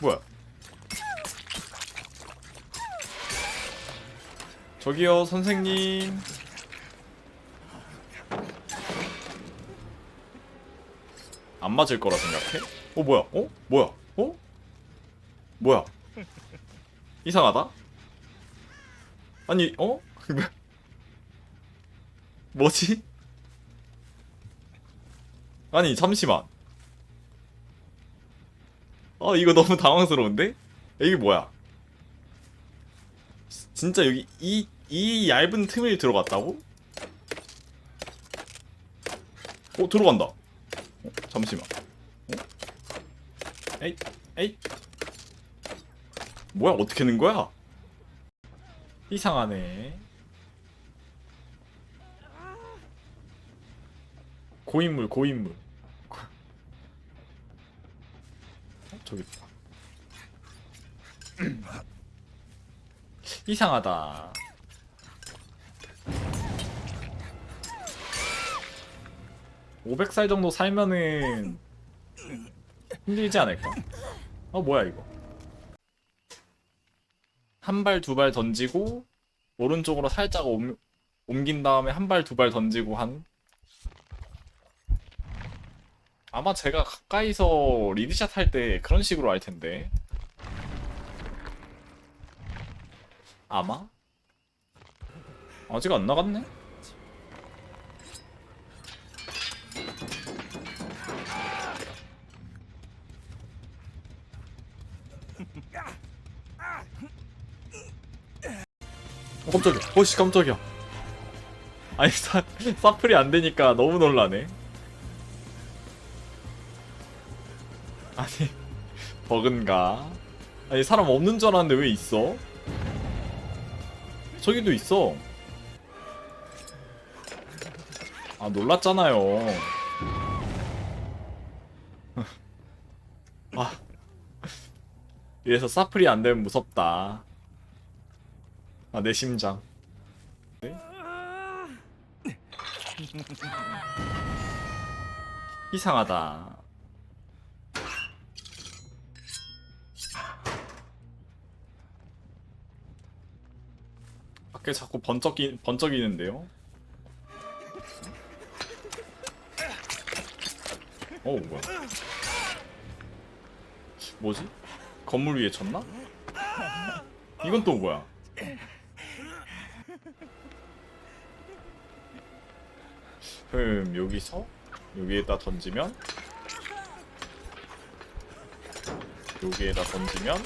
뭐야? 저기요, 선생님. 안 맞을 거라 생각해? 어, 뭐야? 어? 뭐야? 어? 뭐야? 이상하다? 아니, 어? 뭐지? 아니, 잠시만. 아, 이거 너무 당황스러운데? 이게 뭐야? 진짜 여기 이, 이 얇은 틈을 들어갔다고? 어, 들어간다. 어, 잠시만. 어? 에이, 에이. 뭐야, 어떻게 는 거야? 이상하네. 고인물, 고인물. 어, 저기 있다. 이상하다. (500살) 정도 살면은 힘들지 않을까? 어 뭐야 이거 한 발 두 발 던지고 오른쪽으로 살짝 옮, 옮긴 다음에 한 발 두 발 던지고 한 아마 제가 가까이서 리드샷 할 때 그런 식으로 할 텐데 아마? 아직 안 나갔네? 어, 깜짝이야. 어씨, 깜짝이야. 아니, 사, 사플이 안 되니까 너무 놀라네. 아니, 버그인가? 아니, 사람 없는 줄 알았는데 왜 있어? 저기도 있어. 아, 놀랐잖아요. 아. 이래서 사플이 안 되면 무섭다. 아, 내 심장. 네? 이상하다. 밖에 자꾸 번쩍이, 번쩍이는데요? 어, 뭐야. 뭐지? 건물 위에 쳤나? 이건 또 뭐야? 흠, 여기서 여기에다 던지면 여기에다 던지면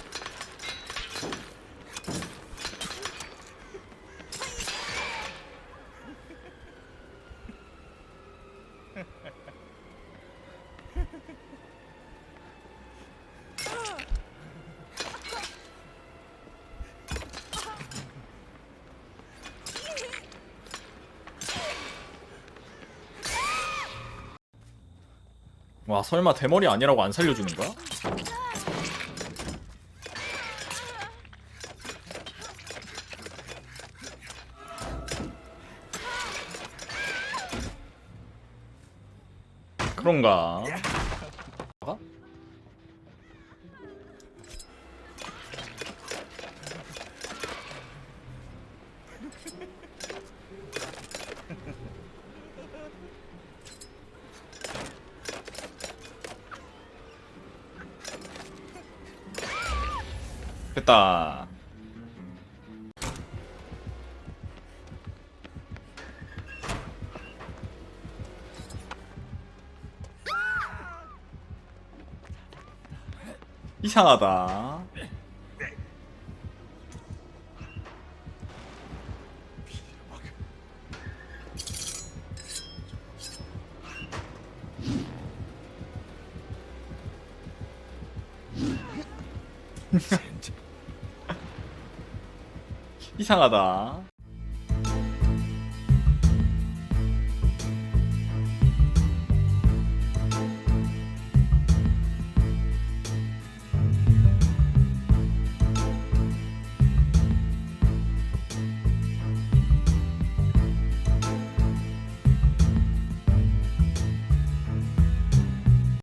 와 설마 대머리 아니라고 안 살려주는 거야? 그런가? 됐다. 이상하다. 이상하다.